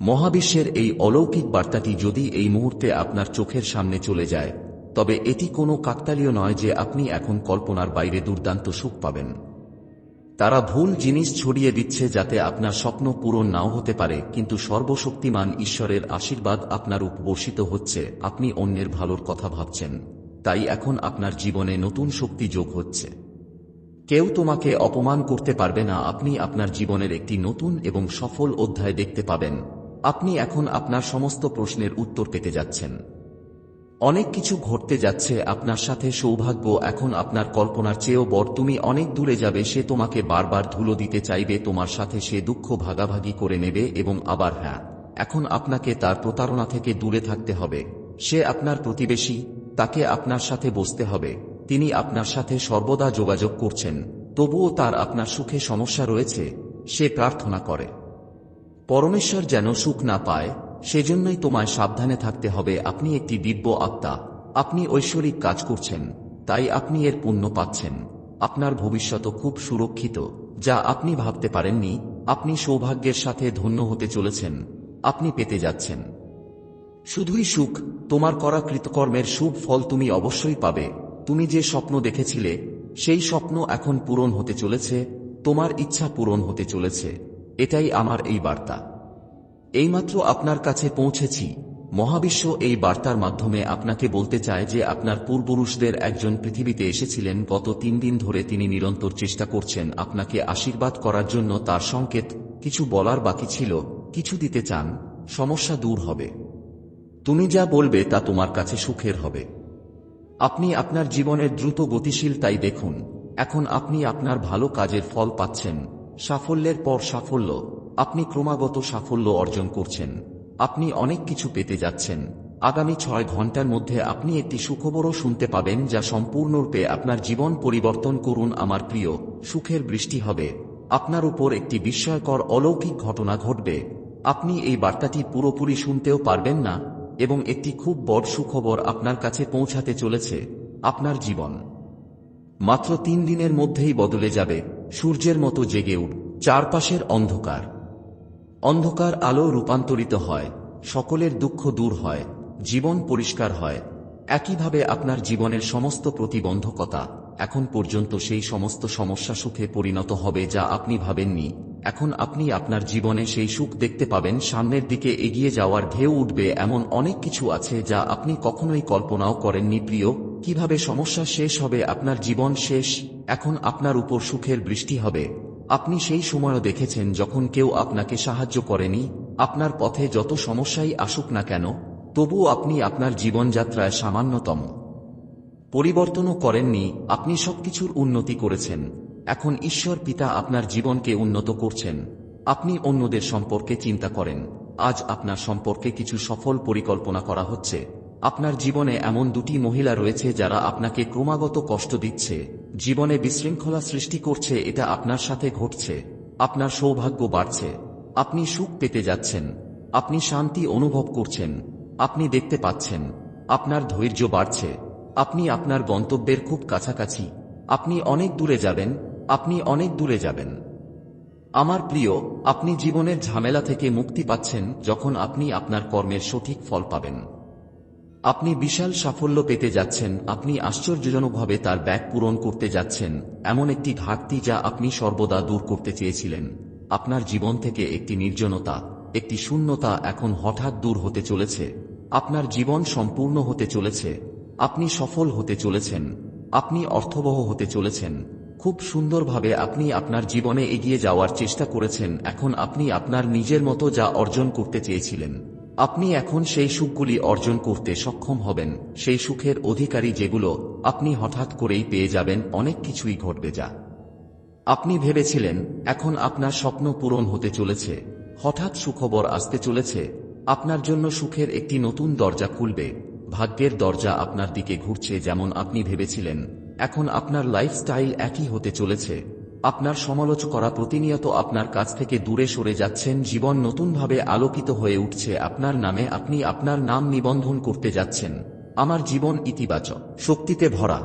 মহাবিশ্বের এই অলৌকিক বার্তাটি যদি এই মুহূর্তে আপনার চোখের সামনে চলে যায়, তবে এটি কোনো কাকতালীয় নয় যে আপনি এখন কল্পনার বাইরে দুর্দান্ত সুখ পাবেন। তারা ভুল জিনিস ছড়িয়ে দিচ্ছে যাতে আপনার স্বপ্ন পূরণ নাও হতে পারে, কিন্তু সর্বশক্তিমান ঈশ্বরের আশীর্বাদ আপনার উপবর্ষিত হচ্ছে, আপনি অন্যের ভালোর কথা ভাবছেন। তাই এখন আপনার জীবনে নতুন শক্তি যোগ হচ্ছে। কেউ তোমাকে অপমান করতে পারবে না, আপনি আপনার জীবনের একটি নতুন এবং সফল অধ্যায় দেখতে পাবেন। আপনি এখন আপনার সমস্ত প্রশ্নের উত্তর পেতে যাচ্ছেন। অনেক কিছু ঘটতে যাচ্ছে আপনার সাথে সৌভাগ্য, এখন আপনার কল্পনার চেয়েও বড়। তুমি অনেক দূরে যাবে, সে তোমাকে বারবার ধুলো দিতে চাইবে, তোমার সাথে সে দুঃখ ভাগাভাগি করে নেবে এবং আবার হ্যাঁ এখন আপনাকে তার প্রতারণা থেকে দূরে থাকতে হবে। সে আপনার প্রতিবেশী, তাকে আপনার সাথে বসতে হবে। তিনি আপনার সাথে সর্বদা যোগাযোগ করছেন, তবুও তার আপনার সুখে সমস্যা রয়েছে, সে প্রার্থনা করে। পরমেশ্বর যেন সুখ না পায়, সেজন্যই তোমায় সাবধানে থাকতে হবে। আপনি একটি দিব্য আত্মা। আপনি ঐশ্বরিক কাজ করছেন, তাই আপনি এর পুণ্য পাচ্ছেন। আপনার ভবিষ্যৎ খুব সুরক্ষিত, যা আপনি ভাবতে পারেননি। আপনি সৌভাগ্যের সাথে ধন্য হতে চলেছেন। আপনি পেতে যাচ্ছেন। শুধুই সুখ, তোমার করা কৃতকর্মের শুভ ফল তুমি অবশ্যই পাবে। তুমি যে স্বপ্ন দেখেছিলে, সেই স্বপ্ন এখন পূরণ হতে চলেছে, তোমার ইচ্ছা পূরণ হতে চলেছে। এটাই আমার এই বার্তা। এইমাত্র আপনার কাছে পৌঁছেছি। মহাবিশ্ব এই বার্তার মাধ্যমে আপনাকে বলতে চায় যে আপনার পূর্বপুরুষদের একজন পৃথিবীতে এসেছিলেন, গত তিন দিন ধরে তিনি নিরন্তর চেষ্টা করছেন আপনাকে আশীর্বাদ করার জন্য তার সংকেত কিছু বলার বাকি ছিল, কিছু দিতে চান, সমস্যা দূর হবে। তুমি যা বলবে তা তোমার কাছে সুখের হবে। আপনি আপনার জীবনের দ্রুত গতিশীল তাই দেখুন, এখন আপনি আপনার ভালো কাজের ফল পাচ্ছেন। সাফল্যের পর সাফল্য, আপনি ক্রমাগত সাফল্য অর্জন করছেন। আপনি অনেক কিছু পেতে যাচ্ছেন। আগামী ছয় ঘণ্টার মধ্যে আপনি একটি সুখবরও শুনতে পাবেন যা সম্পূর্ণরূপে আপনার জীবন পরিবর্তন করুন। আমার প্রিয়, সুখের বৃষ্টি হবে। আপনার উপর একটি বিস্ময়কর অলৌকিক ঘটনা ঘটবে। আপনি এই বার্তাটি পুরোপুরি শুনতেও পারবেন না, এবং একটি খুব বড় সুখবর আপনার কাছে পৌঁছাতে চলেছে, আপনার জীবন। মাত্র তিন দিনের মধ্যেই বদলে যাবে। সূর্যের মতো জেগে উঠ, চারপাশের অন্ধকার। অন্ধকার আলো রূপান্তরিত হয়, সকলের দুঃখ দূর হয়, জীবন পরিষ্কার হয়। একইভাবে আপনার জীবনের সমস্ত প্রতিবন্ধকতা এখন পর্যন্ত সেই সমস্ত সমস্যা সুখে পরিণত হবে যা আপনি ভাবেননি। এখন আপনি আপনার জীবনে সেই সুখ দেখতে পাবেন, সামনের দিকে এগিয়ে যাওয়ার ঢেউ উঠবে এমন অনেক কিছু আছে যা আপনি কখনোই কল্পনাও করেননি। প্রিয়, কীভাবে সমস্যা শেষ হবে, আপনার জীবন শেষ এখন আপনার উপর সুখের বৃষ্টি হবে। আপনি সেই সময়ও দেখেছেন যখন কেউ আপনাকে সাহায্য করেনি, আপনার পথে যত সমস্যাই আসুক না কেন, তবুও আপনি আপনার জীবনযাত্রায় সামান্যতম। পরিবর্তনও করেননি, আপনি সবকিছুর উন্নতি করেছেন। এখন ঈশ্বর পিতা আপনার জীবনকে উন্নত করছেন। আপনি অন্যদের সম্পর্কে চিন্তা করেন। আজ আপনার সম্পর্কে কিছু সফল পরিকল্পনা করা হচ্ছে। আপনার জীবনে এমন দুটি মহিলা রয়েছে যারা আপনাকে ক্রমাগত কষ্ট দিচ্ছে। জীবনে বিশৃঙ্খলা সৃষ্টি করছে, এটা আপনার সাথে ঘটছে। আপনার সৌভাগ্য বাড়ছে। আপনি সুখ পেতে যাচ্ছেন। আপনি শান্তি অনুভব করছেন। আপনি দেখতে পাচ্ছেন। আপনার ধৈর্য বাড়ছে। আপনি আপনার গন্তব্যের খুব কাছাকাছি। আপনি অনেক দূরে যাবেন। আপনি অনেক দূরে যাবেন। আমার প্রিয়, আপনি জীবনের ঝামেলা থেকে মুক্তি পাচ্ছেন যখন আপনি আপনার কর্মের সঠিক ফল পাবেন। আপনি বিশাল সাফল্য পেতে যাচ্ছেন, আপনি আশ্চর্যজনকভাবে তার ব্যাগ পূরণ করতে যাচ্ছেন, এমন একটি ঘাটতি যা আপনি সর্বদা দূর করতে চেয়েছিলেন। আপনার জীবন থেকে একটি নির্জনতা, একটি শূন্যতা এখন হঠাৎ দূর হতে চলেছে। আপনার জীবন সম্পূর্ণ হতে চলেছে। আপনি সফল হতে চলেছেন। আপনি অর্থবহ হতে চলেছেন। খুব সুন্দরভাবে আপনি আপনার জীবনে এগিয়ে যাওয়ার চেষ্টা করেছেন, এখন আপনি আপনার নিজের মতো যা অর্জন করতে চেয়েছিলেন। আপনি এখন সেই সুখগুলি অর্জন করতে সক্ষম হবেন, সেই সুখের অধিকারী যেগুলো আপনি হঠাৎ করেই পেয়ে যাবেন, অনেক কিছুই ঘটবে যা। আপনি ভেবেছিলেন, এখন আপনার স্বপ্ন পূরণ হতে চলেছে, হঠাৎ সুখবর আসতে চলেছে, আপনার জন্য সুখের একটি নতুন দরজা খুলবে, ভাগ্যের দরজা আপনার দিকে ঘুরছে যেমন আপনি ভেবেছিলেন, এখন আপনার লাইফস্টাইল একই হতে চলেছে। আপনার সমালোচকরা প্রতিনিয়ত আপনার কাছ থেকে দূরে সরে যাচ্ছেন, জীবন নতুনভাবে আলোকিত হয়ে উঠছে, আপনার নামে আপনি আপনার নাম নিবন্ধন করতে যাচ্ছেন। আমার জীবন ইতিবাচক, শক্তিতে ভরা।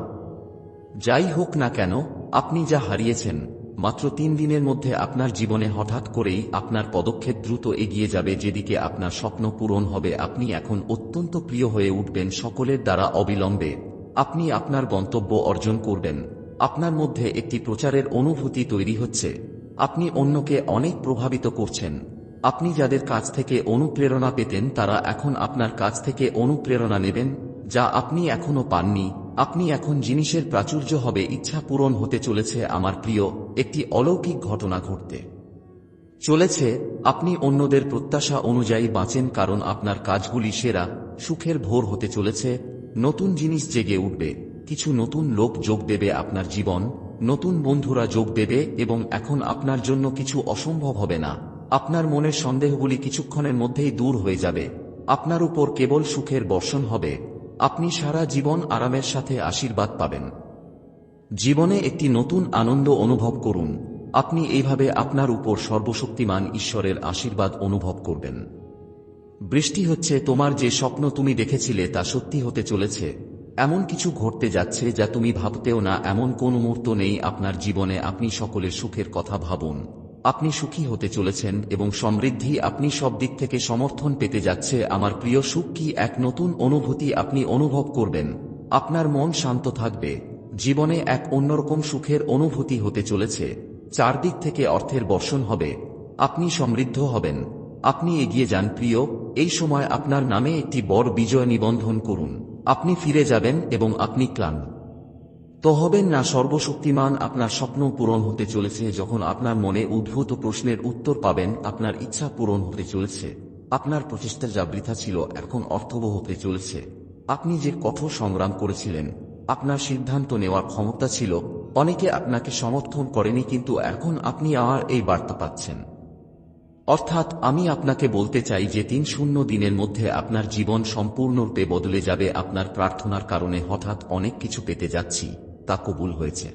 যাই হোক না কেন, আপনি যা হারিয়েছেন, মাত্র তিন দিনের মধ্যে আপনার জীবনে হঠাৎ করেই আপনার পদক্ষেপ দ্রুত এগিয়ে যাবে, যেদিকে আপনার স্বপ্ন পূরণ হবে। আপনি এখন অত্যন্ত প্রিয় হয়ে উঠবেন সকলের দ্বারা অবিলম্বে। আপনি আপনার গন্তব্য অর্জন করবেন। আপনার মধ্যে একটি প্রচারের অনুভূতি তৈরি হচ্ছে। আপনি অন্যকে অনেক প্রভাবিত করছেন। আপনি যাদের কাছ থেকে অনুপ্রেরণা পেতেন, তারা এখন আপনার কাছ থেকে অনুপ্রেরণা নেবেন, যা আপনি এখনও পাননি। আপনি এখন জিনিসের প্রাচুর্য হবে, ইচ্ছা পূরণ হতে চলেছে। আমার প্রিয়, একটি অলৌকিক ঘটনা ঘটতে চলেছে। আপনি অন্যদের প্রত্যাশা অনুযায়ী বাঁচেন, কারণ আপনার কাজগুলি সেরা, সুখের ভোর হতে চলেছে। নতুন জিনিস জেগে উঠবে। কিছু নতুন লোক যোগ দেবে আপনার জীবন, নতুন বন্ধুরা যোগ দেবে এবং এখন আপনার জন্য কিছু অসম্ভব হবে না। আপনার মনের সন্দেহগুলি কিছুক্ষণের মধ্যেই দূর হয়ে যাবে। আপনার উপর কেবল সুখের বর্ষণ হবে। আপনি সারা জীবন আরামের সাথে আশীর্বাদ পাবেন। জীবনে একটি নতুন আনন্দ অনুভব করুন। আপনি এইভাবে আপনার উপর সর্বশক্তিমান ঈশ্বরের আশীর্বাদ অনুভব করবেন। বৃষ্টি হচ্ছে, তোমার যে স্বপ্ন তুমি দেখেছিলে তা সত্যি হতে চলেছে। এমন কিছু ঘটতে যাচ্ছে যা তুমি ভাবতেও না, এমন কোন মুহূর্ত নেই আপনার জীবনে আপনি সকলের সুখের কথা ভাবুন। আপনি সুখী হতে চলেছেন এবং সমৃদ্ধি আপনি সব দিক থেকে সমর্থন পেতে যাচ্ছে। আমার প্রিয় সুখ কি এক নতুন অনুভূতি আপনি অনুভব করবেন? আপনার মন শান্ত থাকবে। জীবনে এক অন্যরকম সুখের অনুভূতি হতে চলেছে। চারদিক থেকে অর্থের বর্ষণ হবে। আপনি সমৃদ্ধ হবেন। আপনি এগিয়ে যান প্রিয়, এই সময় আপনার নামে একটি বড় বিজয় নিবন্ধন করুন। আপনি ফিরে যাবেন এবং আপনি ক্লান তো হবেন না সর্বশক্তিমান আপনার স্বপ্ন পূরণ হতে চলেছে, যখন আপনার মনে উদ্ভূত প্রশ্নের উত্তর পাবেন, আপনার ইচ্ছা পূরণ হতে চলেছে, আপনার প্রচেষ্টা যা বৃথা ছিল এখন অর্থবহ হতে চলেছে। আপনি যে কঠোর সংগ্রাম করেছিলেন, আপনার সিদ্ধান্ত নেওয়ার ক্ষমতা ছিল, অনেকে আপনাকে সমর্থন করেনি, কিন্তু এখন আপনি আমার এই বার্তা পাচ্ছেন। অর্থাৎ আমি আপনাকে বলতে চাই যে তিন শূন্য দিনের মধ্যে আপনার জীবন সম্পূর্ণরূপে বদলে যাবে আপনার প্রার্থনার কারণে হঠাৎ অনেক কিছু পেতে যাচ্ছি, তা কবুল হয়েছে।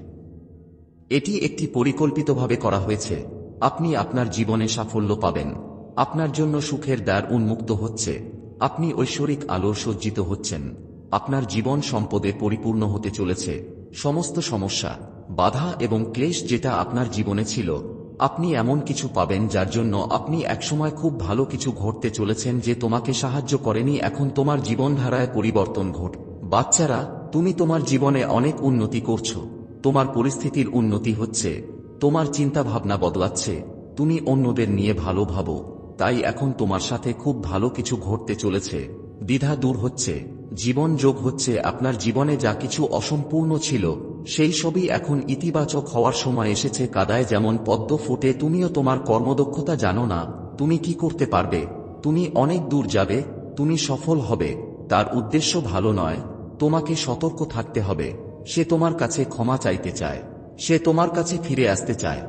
এটি একটি পরিকল্পিতভাবে করা হয়েছে। আপনি আপনার জীবনে সাফল্য পাবেন। আপনার জন্য সুখের দ্বার উন্মুক্ত হচ্ছে। আপনি ঐশ্বরিক আলো সজ্জিত হচ্ছেন। আপনার জীবন সম্পদে পরিপূর্ণ হতে চলেছে। সমস্ত সমস্যা, বাধা এবং ক্লেশ যেটা আপনার জীবনে ছিল আপনি এমন কিছু পাবেন যার জন্য আপনি একসময় খুব ভালো কিছু ঘটতে চলেছেন যে তোমাকে সাহায্য করেনি, এখন তোমার জীবনধারায় পরিবর্তন ঘট। বাচ্চারা, তুমি তোমার জীবনে অনেক উন্নতি করছ। তোমার পরিস্থিতির উন্নতি হচ্ছে। তোমার চিন্তা ভাবনা বদলাচ্ছে। তুমি অন্যদের নিয়ে ভালো ভাবো। তাই এখন তোমার সাথে খুব ভালো কিছু ঘটতে চলেছে। দ্বিধা দূর হচ্ছে। জীবন যোগ হচ্ছে। আপনার জীবনে যা কিছু অসম্পূর্ণ ছিল সেই সবই এখন ইতিবাচক হওয়ার সময় এসেছে কাদায় যেমন পদ্ম ফুটে, তুমিও তোমার কর্মদক্ষতা জানো না, তুমি কি করতে পারবে? তুমি অনেক দূর যাবে, তুমি সফল হবে, তার উদ্দেশ্য ভালো নয়, তোমাকে সতর্ক থাকতে হবে, সে তোমার কাছে ক্ষমা চাইতে চায়, সে তোমার কাছে ফিরে আসতে চায়।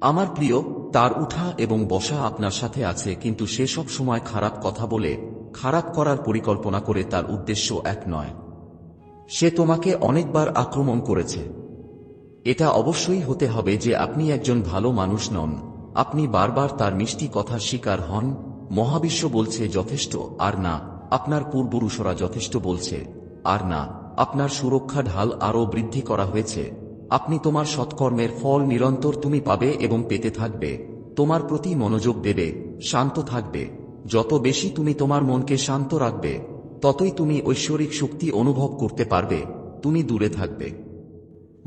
আমার প্রিয়, তার উঠা এবং বসা আপনার সাথে আছে, কিন্তু সে সব সময় খারাপ কথা বলে, খারাপ করার পরিকল্পনা করে তার উদ্দেশ্য এক নয়। সে তোমাকে অনেকবার আক্রমণ করেছে। এটা অবশ্যই হতে হবে যে আপনি একজন ভালো মানুষ নন। আপনি বারবার তার মিষ্টি কথার শিকার হন। মহাবিশ্ব বলছে যথেষ্ট, আর না। আপনার পূর্বপুরুষরা যথেষ্ট বলছে, আর না। আপনার সুরক্ষা ঢাল আরও বৃদ্ধি করা হয়েছে। আপনি তোমার সৎকর্মের ফল নিরন্তর তুমি পাবে এবং পেতে থাকবে। তোমার প্রতি মনোযোগ দেবে, শান্ত থাকবে। যত বেশি তুমি তোমার মনকে শান্ত রাখবে ততই তুমি ঐশ্বরিক শক্তি অনুভব করতে পারবে, তুমি দূরে থাকবে।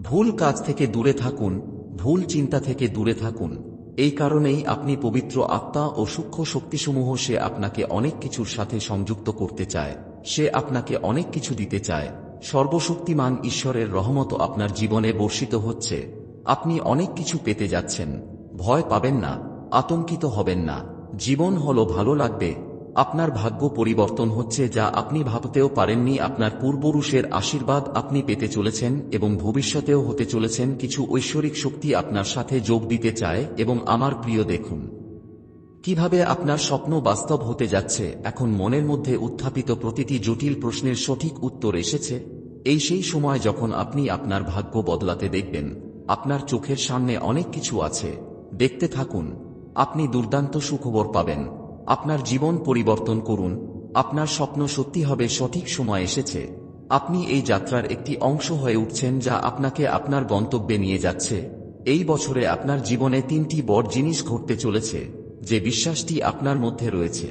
ভুল কাজ থেকে দূরে থাকুন, ভুল চিন্তা থেকে দূরে থাকুন। এই কারণেই আপনি পবিত্র আত্মা ও সূক্ষ্ম শক্তিসমূহ সে আপনাকে অনেক কিছুর সাথে সংযুক্ত করতে চায়, সে আপনাকে অনেক কিছু দিতে চায়। সর্বশক্তিমান ঈশ্বরের রহমত আপনার জীবনে বর্ষিত হচ্ছে। আপনি অনেক কিছু পেতে যাচ্ছেন, ভয় পাবেন না, আতঙ্কিত হবেন না। জীবন হলো ভালো লাগবে আপনার ভাগ্য পরিবর্তন হচ্ছে যা আপনি ভাবতেও পারেননি। আপনার পূর্বপুরুষের আশীর্বাদ আপনি পেতে চলেছেন এবং ভবিষ্যতেও হতে চলেছেন। কিছু ঐশ্বরিক শক্তি আপনার সাথে যোগ দিতে চায় এবং আমার প্রিয়, দেখুন। কীভাবে আপনার স্বপ্ন বাস্তব হতে যাচ্ছে? এখন মনের মধ্যে উত্থাপিত প্রতিটি জটিল প্রশ্নের সঠিক উত্তর এসেছে। এই সেই সময় যখন আপনি আপনার ভাগ্য বদলাতে দেখবেন। আপনার চোখের সামনে অনেক কিছু আছে। দেখতে থাকুন। আপনি দুর্দান্ত সুখবর পাবেন। আপনার জীবন পরিবর্তন করুন। আপনার স্বপ্ন সত্যি হবে, সঠিক সময় এসেছে। আপনি এই যাত্রার একটি অংশ হয়ে উঠছেন যা আপনাকে আপনার গন্তব্যে নিয়ে যাচ্ছে। এই বছরে আপনার জীবনে তিনটি বড় জিনিস ঘটতে চলেছে, যে বিশ্বাসটি আপনার মধ্যে রয়েছে।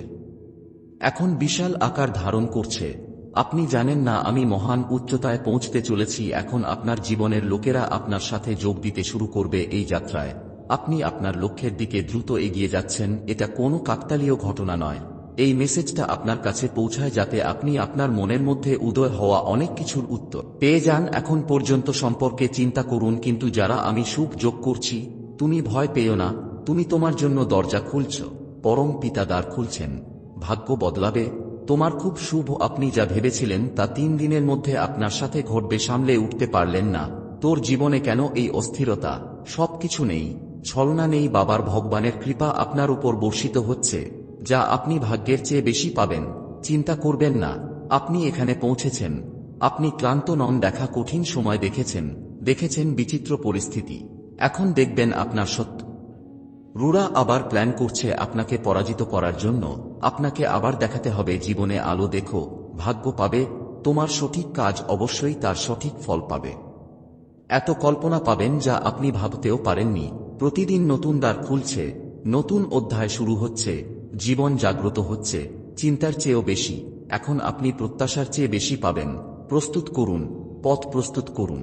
এখন বিশাল আকার ধারণ করছে। আপনি জানেন না, আমি মহান উচ্চতায় পৌঁছতে চলেছি, এখন আপনার জীবনের লোকেরা আপনার সাথে যোগ দিতে শুরু করবে এই যাত্রায়। আপনি আপনার লক্ষ্যের দিকে দ্রুত এগিয়ে যাচ্ছেন, এটা কোনো কাকতালীয় ঘটনা নয়। এই মেসেজটা আপনার কাছে পৌঁছায় যাতে আপনি আপনার মনের মধ্যে উদয় হওয়া অনেক কিছুর উত্তর। পেয়ে যান এখন পর্যন্ত সম্পর্কে চিন্তা করুন, কিন্তু যারা আমি সুখ যোগ করছি, তুমি ভয় পেও না, তুমি তোমার জন্য দরজা খুলছ, পরম পিতা দ্বার খুলছেন। ভাগ্য বদলাবে, তোমার খুব শুভ আপনি যা ভেবেছিলেন তা তিন দিনের মধ্যে আপনার সাথে ঘটবে, সামলে উঠতে পারলেন না। তোর জীবনে কেন এই অস্থিরতা? সবকিছু নেই। ছলনা নেই বাবার ভগবানের কৃপা আপনার উপর বর্ষিত হচ্ছে, যা আপনি ভাগ্যের চেয়ে বেশি পাবেন, চিন্তা করবেন না, আপনি এখানে পৌঁছেছেন, আপনি ক্লান্ত নন, দেখা কঠিন সময় দেখেছেন দেখেছেন বিচিত্র পরিস্থিতি, এখন দেখবেন আপনার সত্য। রুরা আবার প্ল্যান করছে আপনাকে পরাজিত করার জন্য, আপনাকে আবার দেখাতে হবে জীবনে আলো দেখো, ভাগ্য পাবে, তোমার সঠিক কাজ অবশ্যই তার সঠিক ফল পাবে। এত কল্পনা পাবেন যা আপনি ভাবতেও পারেননি। প্রতিদিন নতুন দ্বার খুলছে, নতুন অধ্যায় শুরু হচ্ছে, জীবন জাগ্রত হচ্ছে, চিন্তার চেয়েও বেশি, এখন আপনি প্রত্যাশার চেয়ে বেশি পাবেন, প্রস্তুত করুন, পথ প্রস্তুত করুন।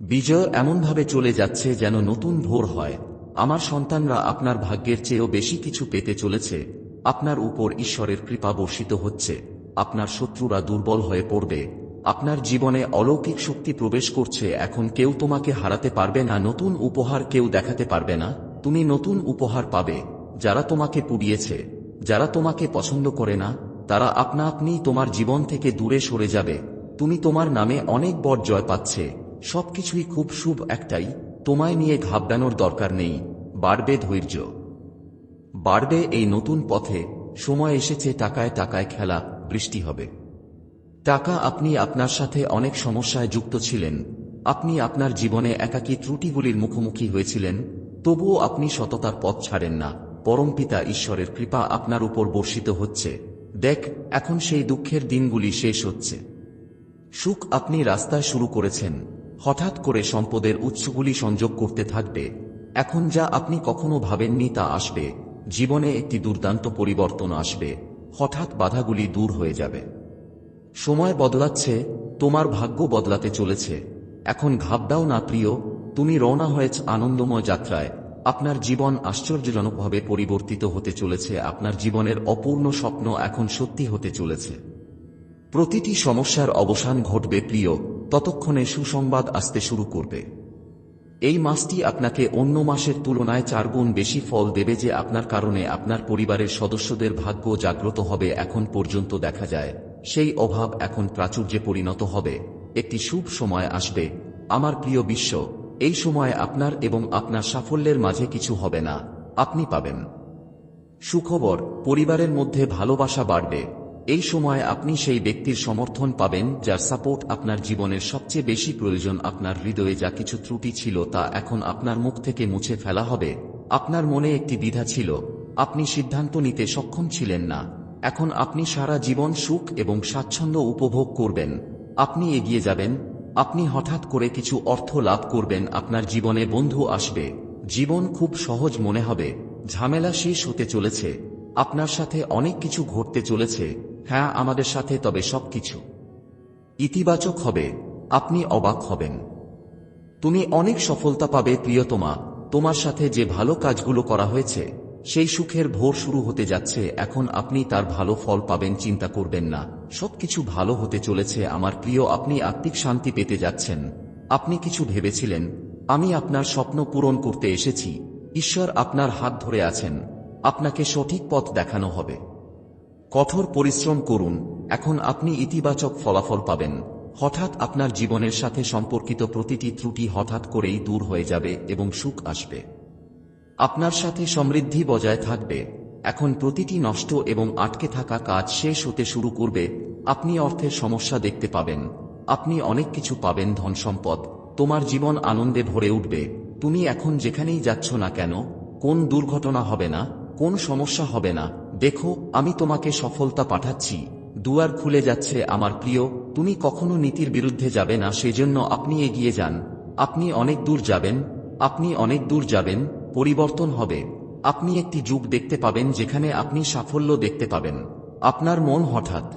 বিজয় এমনভাবে চলে যাচ্ছে যেন নতুন ভোর হয়, আমার সন্তানরা আপনার ভাগ্যের চেয়েও বেশি কিছু পেতে চলেছে, আপনার উপর ঈশ্বরের কৃপা বর্ষিত হচ্ছে, আপনার শত্রুরা দুর্বল হয়ে পড়বে আপনার জীবনে অলৌকিক শক্তি প্রবেশ করছে, এখন কেউ তোমাকে হারাতে পারবে না, নতুন উপহার কেউ দেখাতে পারবে না। তুমি নতুন উপহার পাবে, যারা তোমাকে পুড়িয়েছে, যারা তোমাকে পছন্দ করে না, তারা আপনা আপনি তোমার জীবন থেকে দূরে সরে যাবে। তুমি তোমার নামে অনেক বড় জয় পাচ্ছে। সবকিছুই খুব শুভ একটাই, তোমায় নিয়ে ঘাবড়ানোর দরকার নেই। বাড়বে ধৈর্য। বাড়বে এই নতুন পথে, সময় এসেছে, টাকায় টাকায় খেলা, বৃষ্টি হবে। টাকা আপনি আপনার সাথে অনেক সমস্যায় যুক্ত ছিলেন। আপনি আপনার জীবনে একাকী ত্রুটিগুলির মুখোমুখি হয়েছিলেন, তবুও আপনি সততার পথ ছাড়েন না। পরমপিতা ঈশ্বরের কৃপা আপনার উপর বর্ষিত হচ্ছে। দেখ, এখন সেই দুঃখের দিনগুলি শেষ হচ্ছে। সুখ আপনি রাস্তায় শুরু করেছেন। হঠাৎ করে সম্পদের উৎসগুলি সংযোগ করতে থাকবে। এখন যা আপনি কখনো ভাবেননি তা আসবে। জীবনে একটি দুর্দান্ত পরিবর্তন আসবে। হঠাৎ বাধাগুলি দূর হয়ে যাবে। সময় বদলাচ্ছে, তোমার ভাগ্য বদলাতে চলেছে। এখন ঘাবড়াও না প্রিয়, তুমি রওনা হয়েছ আনন্দময় যাত্রায়। আপনার জীবন আশ্চর্যজনকভাবে পরিবর্তিত হতে চলেছে, আপনার জীবনের অপূর্ণ স্বপ্ন এখন সত্যি হতে চলেছে। প্রতিটি সমস্যার অবসান ঘটবে প্রিয়, ততক্ষণে সুসংবাদ আসতে শুরু করবে। এই মাসটি আপনাকে অন্য মাসের তুলনায় চারগুণ বেশি ফল দেবে যে আপনার কারণে আপনার পরিবারের সদস্যদের ভাগ্য জাগ্রত হবে এখন পর্যন্ত দেখা যায়। সেই অভাব এখন প্রাচুর্যে পরিণত হবে। একটি শুভ সময় আসবে। আমার প্রিয় বিশ্ব, এই সময় আপনার এবং আপনার সাফল্যের মাঝে কিছু হবে না। আপনি পাবেন। সুখবর, পরিবারের মধ্যে ভালোবাসা বাড়বে। এই সময় আপনি সেই ব্যক্তির সমর্থন পাবেন, যার সাপোর্ট আপনার জীবনের সবচেয়ে বেশি প্রয়োজন আপনার হৃদয়ে যা কিছু ত্রুটি ছিল তা এখন আপনার মুখ থেকে মুছে ফেলা হবে। আপনার মনে একটি দ্বিধা ছিল। আপনি সিদ্ধান্ত নিতে সক্ষম ছিলেন না। এখন আপনি সারা জীবন সুখ এবং স্বাচ্ছন্দ্য উপভোগ করবেন। আপনি এগিয়ে যাবেন। আপনি হঠাৎ করে কিছু অর্থ লাভ করবেন। আপনার জীবনে বন্ধু আসবে। জীবন খুব সহজ মনে হবে। ঝামেলা শেষ হতে চলেছে। আপনার সাথে অনেক কিছু ঘটতে চলেছে। হ্যাঁ আমাদের সাথে, তবে সবকিছু ইতিবাচক হবে। আপনি অবাক হবেন। তুমি অনেক সফলতা পাবে, প্রিয়তমা। তোমার সাথে যে ভালো কাজগুলো করা হয়েছে সেই সুখের ভোর শুরু হতে যাচ্ছে, এখন আপনি তার ভালো ফল পাবেন, চিন্তা করবেন না। সবকিছু ভালো হতে চলেছে, আমার প্রিয়, আপনি আত্মিক শান্তি পেতে যাচ্ছেন। আপনি কিছু ভেবেছিলেন, আমি আপনার স্বপ্ন পূরণ করতে এসেছি। ঈশ্বর আপনার হাত ধরে আছেন, আপনাকে সঠিক পথ দেখানো হবে। কঠোর পরিশ্রম করুন, এখন আপনি ইতিবাচক ফলাফল পাবেন। হঠাৎ আপনার জীবনের সাথে সম্পর্কিত প্রতিটি ত্রুটি হঠাৎ করেই দূর হয়ে যাবে এবং সুখ আসবে। আপনার সাথে সমৃদ্ধি বজায় থাকবে। এখন প্রতিটি নষ্ট এবং আটকে থাকা কাজ শেষ হতে শুরু করবে। আপনি অর্থের সমস্যা দেখতে পাবেন। আপনি অনেক কিছু পাবেন ধন সম্পদ। তোমার জীবন আনন্দে ভরে উঠবে। তুমি এখন যেখানেই যাচ্ছ না কেন? কোন দুর্ঘটনা হবে না? কোন সমস্যা হবে না? দেখো, আমি তোমাকে সফলতা পাঠাচ্ছি। দুয়ার খুলে যাচ্ছে আমার প্রিয়। তুমি কখনো নীতির বিরুদ্ধে যাবে না, সেজন্য আপনি এগিয়ে যান। আপনি অনেক দূর যাবেন। আপনি অনেক দূর যাবেন। পরিবর্তন হবে। আপনি একটি যুগ দেখতে পাবেন যেখানে আপনি সাফল্য দেখতে পাবেন। আপনার মন হঠাৎ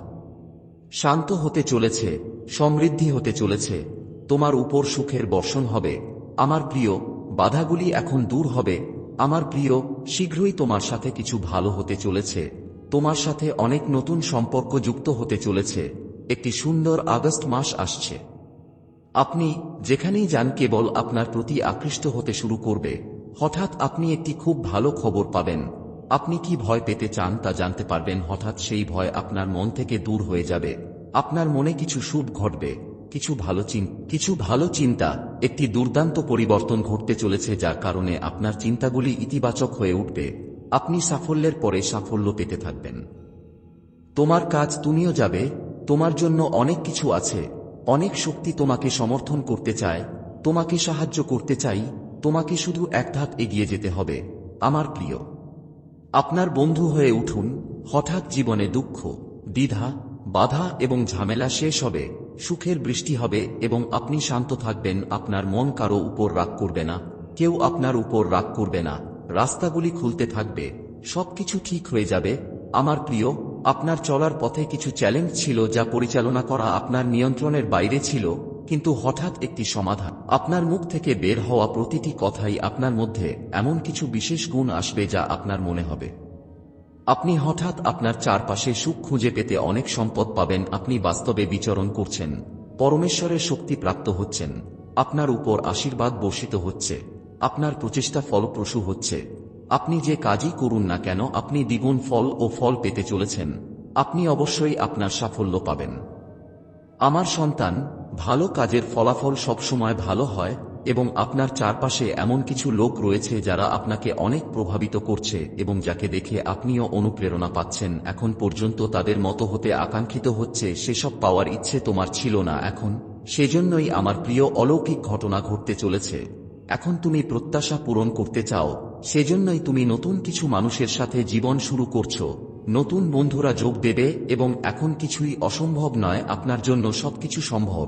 শান্ত হতে চলেছে, সমৃদ্ধি হতে চলেছে। তোমার উপর সুখের বর্ষণ হবে। আমার প্রিয়, বাধাগুলি এখন দূর হবে। আমার প্রিয়, শীঘ্রই তোমার সাথে কিছু ভালো হতে চলেছে। তোমার সাথে অনেক নতুন সম্পর্ক যুক্ত হতে চলেছে। একটি সুন্দর আগস্ট মাস আসছে। আপনি যেখানেই যান কেবল আপনার প্রতি আকৃষ্ট হতে শুরু করবে। হঠাৎ আপনি একটি খুব ভালো খবর পাবেন। আপনি কি ভয় পেতে চান তা জানতে পারবেন। হঠাৎ সেই ভয় আপনার মন থেকে দূর হয়ে যাবে। আপনার মনে কিছু শুভ ঘটবে। কিছু ভালো চিন কিছু ভালো চিন্তা, একটি দুর্দান্ত পরিবর্তন ঘটতে চলেছে যার কারণে আপনার চিন্তাগুলি ইতিবাচক হয়ে উঠবে। আপনি সাফল্যের পরে সাফল্য পেতে থাকবেন। তোমার কাজ তুমিও যাবে। তোমার জন্য অনেক কিছু আছে। অনেক শক্তি তোমাকে সমর্থন করতে চায়। তোমাকে সাহায্য করতে চাই। তোমাকে শুধু এক ধাপ এগিয়ে যেতে হবে, আমার প্রিয়। আপনার বন্ধু হয়ে উঠুন, হঠাৎ জীবনে দুঃখ, দ্বিধা, বাধা এবং ঝামেলা শেষ হবে, সুখের বৃষ্টি হবে এবং আপনি শান্ত থাকবেন, আপনার মন কারও উপর রাগ করবে না, কেউ আপনার উপর রাগ করবে না, রাস্তাগুলি খুলতে থাকবে, সবকিছু ঠিক হয়ে যাবে, আমার প্রিয়, আপনার চলার পথে কিছু চ্যালেঞ্জ ছিল যা পরিচালনা করা আপনার নিয়ন্ত্রণের বাইরে ছিল কিন্তু হঠাৎ একটি সমাধান। আপনার মুখ থেকে বের হওয়া প্রতিটি কথাই আপনার মধ্যে এমন কিছু বিশেষ গুণ আসবে যা আপনার মনে হবে। আপনি হঠাৎ আপনার চারপাশে সুখ খুঁজে পেতে অনেক সম্পদ পাবেন, আপনি বাস্তবে বিচরণ করছেন, পরমেশ্বরের শক্তি প্রাপ্ত হচ্ছেন, আপনার উপর আশীর্বাদ বর্ষিত হচ্ছে, আপনার প্রচেষ্টা ফলপ্রসূ হচ্ছে, আপনি যে কাজই করুন না কেন, আপনি দ্বিগুণ ফল ও ফল পেতে চলেছেন, আপনি অবশ্যই আপনার সাফল্য পাবেন। আমার সন্তান ভালো কাজের ফলাফল সবসময় ভালো হয় এবং আপনার চারপাশে এমন কিছু লোক রয়েছে যারা আপনাকে অনেক প্রভাবিত করছে এবং যাকে দেখে আপনিও অনুপ্রেরণা পাচ্ছেন। এখন পর্যন্ত তাদের মতো হতে আকাঙ্ক্ষিত হচ্ছে সেসব পাওয়ার ইচ্ছে তোমার ছিল না। এখন সেজন্যই আমার প্রিয় অলৌকিক ঘটনা ঘটতে চলেছে। এখন তুমি প্রত্যাশা পূরণ করতে চাও। সেজন্যই তুমি নতুন কিছু মানুষের সাথে জীবন শুরু করছ। নতুন বন্ধুরা যোগ দেবে এবং এখন কিছুই অসম্ভব নয়, আপনার জন্য সবকিছু সম্ভব।